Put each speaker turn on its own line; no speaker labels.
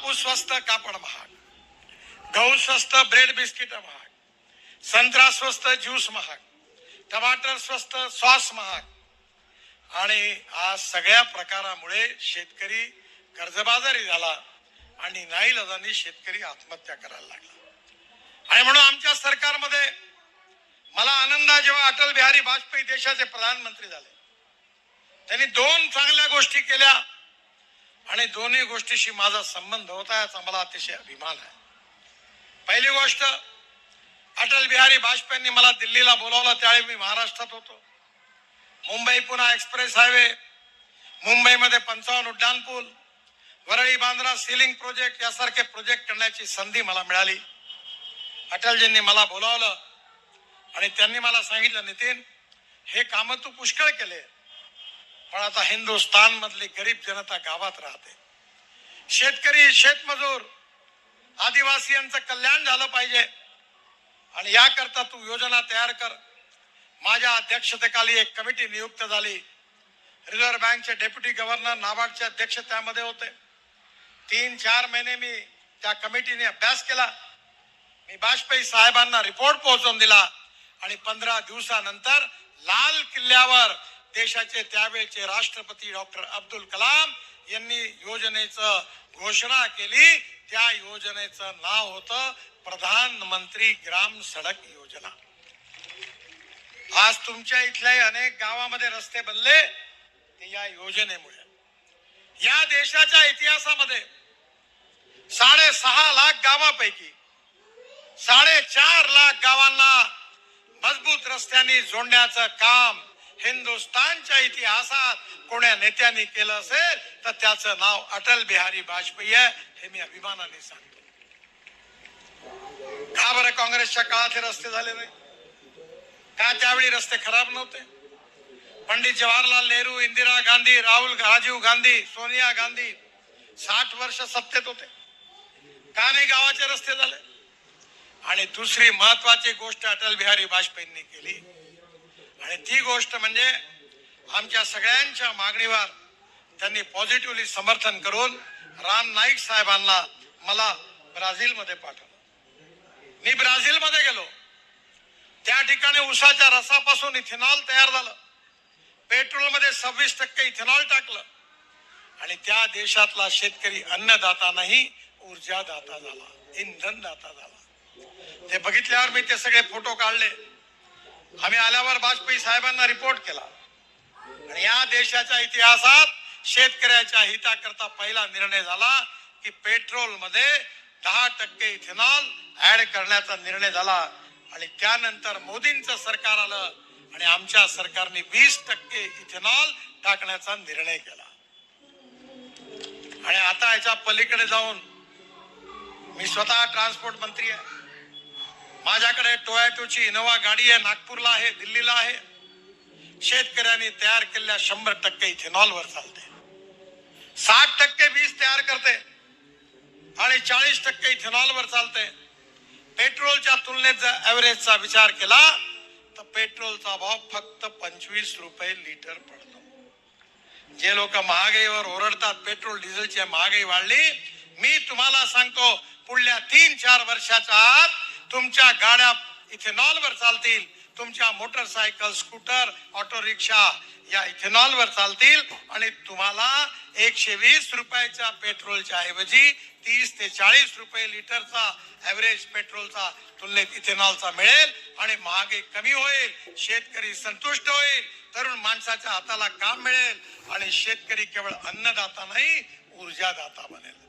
कापूस स्वस्त कापड महाग. गहू स्वस्त ब्रेड बिस्किट महाग. संत्रा स्वस्त ज्यूस महाग. टमाटर स्वस्त सॉस महाग. आणि आज सगळ्या प्रकारामुळे शेतकरी कर्जबाजारी झाला आणि नाईलाजानी शेतकरी आत्महत्या करायला लागला. आणि म्हणून आमच्या सरकारमध्ये मला आनंद जेव्हा अटल बिहारी वाजपेयी देशाचे प्रधानमंत्री झाले. त्यांनी दोन चांगल्या गोष्टी केल्या. आणि दोन्ही गोष्टीशी माझा संबंध होता याचा मला अतिशय अभिमान आहे. पहिली गोष्ट अटल बिहारी वाजपेयींनी मला दिल्लीला बोलावलं त्यावेळी मी महाराष्ट्रात होतो. मुंबई पुन्हा एक्सप्रेस हायवे मुंबईमध्ये पंचावन्न उड्डाण पूल Worli Bandra sea link project यासारखे प्रोजेक्ट करण्याची संधी मला मिळाली. अटलजींनी मला बोलावलं आणि त्यांनी मला सांगितलं नितीन हे कामं तू पुष्कळ केले पण आता हिंदुस्थान मधली गरीब जनता गावात राहते. शेतकरी शेतमजूर आदिवासी यांचं कल्याण झालं पाहिजे. आणि याकरता तू योजना तयार कर. माझ्या अध्यक्षतेखाली एक कमिटी नियुक्त झाली. रिझर्व्ह बँकचे डेप्युटी गव्हर्नर नाबार्डचे अध्यक्ष त्यामध्ये होते. तीन चार महिने मी त्या कमिटीने अभ्यास केला. मी वाजपेयी साहेबांना रिपोर्ट पोहोचवून दिला. आणि पंधरा दिवसानंतर लाल किल्ल्यावर देशाचे त्यावेळचे राष्ट्रपती डॉक्टर अब्दुल कलाम यांनी योजनेचं घोषणा केली. त्या योजनेचं नाव होतं प्रधानमंत्री ग्राम सडक योजना. आज तुमच्या इथल्याही अनेक गावामध्ये रस्ते बनले ते या योजनेमुळे. या देशाच्या इतिहासामध्ये साडेसहा लाख गावापैकी साडेचार लाख गावांना मजबूत रस्त्यांनी जोडण्याचं काम हिंदुस्थानच्या इतिहासात कोण्या नेत्यांनी केलं असेल तर त्याचं नाव अटल बिहारी वाजपेयी आहे हे मी अभिमानाने सांगतो. का बरं काँग्रेसच्या काळात हे रस्ते झाले नाही? का त्यावेळी रस्ते खराब नव्हते? पंडित जवाहरलाल नेहरू इंदिरा गांधी राहुल राजीव गांधी सोनिया गांधी साठ वर्ष सत्तेत होते. का नाही गावाचे रस्ते झाले? आणि दुसरी महत्वाची गोष्ट अटल बिहारी वाजपेयींनी केली आणि ती गोष्ट म्हणजे आमच्या सगळ्यांच्या मागणीवर त्यांनी पॉझिटिव्हली समर्थन करून राम नाईक साहेबांना मला ब्राझीलमध्ये पाठवलं. मी ब्राझीलमध्ये गेलो. त्या ठिकाणी उसाच्या रसापासून इथेनॉल तयार झालं. पेट्रोलमध्ये सव्वीस टक्के इथेनॉल टाकलं. आणि त्या देशातला शेतकरी अन्नदाता नाही ऊर्जादाता झाला इंधनदाता झाला. ते बघितल्यावर मी ते सगळे फोटो काढले. आम्ही आल्यावर वाजपेयी साहेबांना रिपोर्ट केला. आणि या देशाच्या इतिहासात शेतकऱ्याच्या हिताकरता पहिला निर्णय झाला की पेट्रोलमध्ये दहा टक्के इथेनॉल ऍड करण्याचा निर्णय झाला. आणि त्यानंतर मोदींचं सरकार आलं आणि आमच्या सरकारने वीस टक्के इथेनॉल टाकण्याचा निर्णय केला. आणि आता याच्या पलीकडे जाऊन मी स्वतः ट्रान्सपोर्ट मंत्री आहे. माझ्याकडे टोयाटोची इनोवा गाडी आहे नागपूरला आहे दिल्लीला आहे. शेतकऱ्यांनी तयार केलेल्या शंभर टक्के इथेनॉलवर चालते. साठ टक्के वीज तयार करते आणि चाळीस टक्के इथेनॉलवर चालते. पेट्रोलच्या तुलनेत जर ॲव्हरेजचा विचार केला तर पेट्रोलचा भाव फक्त पंचवीस रुपये लिटर पडतो. जे लोक महागाईवर ओरडतात पेट्रोल डिझेलची महागाई वाढली मी तुम्हाला सांगतो पुढल्या तीन चार वर्षाच्या आत तुमच्या गाड्या इथेनॉलवर चालतील. तुमच्या मोटरसायकल स्कूटर ऑटो रिक्षा या इथेनॉलवर चालतील. आणि तुम्हाला एकशे वीस रुपयाच्या पेट्रोलच्या ऐवजी तीस ते चाळीस रुपये लिटरचा ॲव्हरेज पेट्रोलचा तुलनेत इथेनॉलचा मिळेल. आणि महागाई कमी होईल शेतकरी संतुष्ट होईल तरुण माणसाच्या हाताला काम मिळेल. आणि शेतकरी केवळ अन्नदाता नाही ऊर्जादाता बनेल.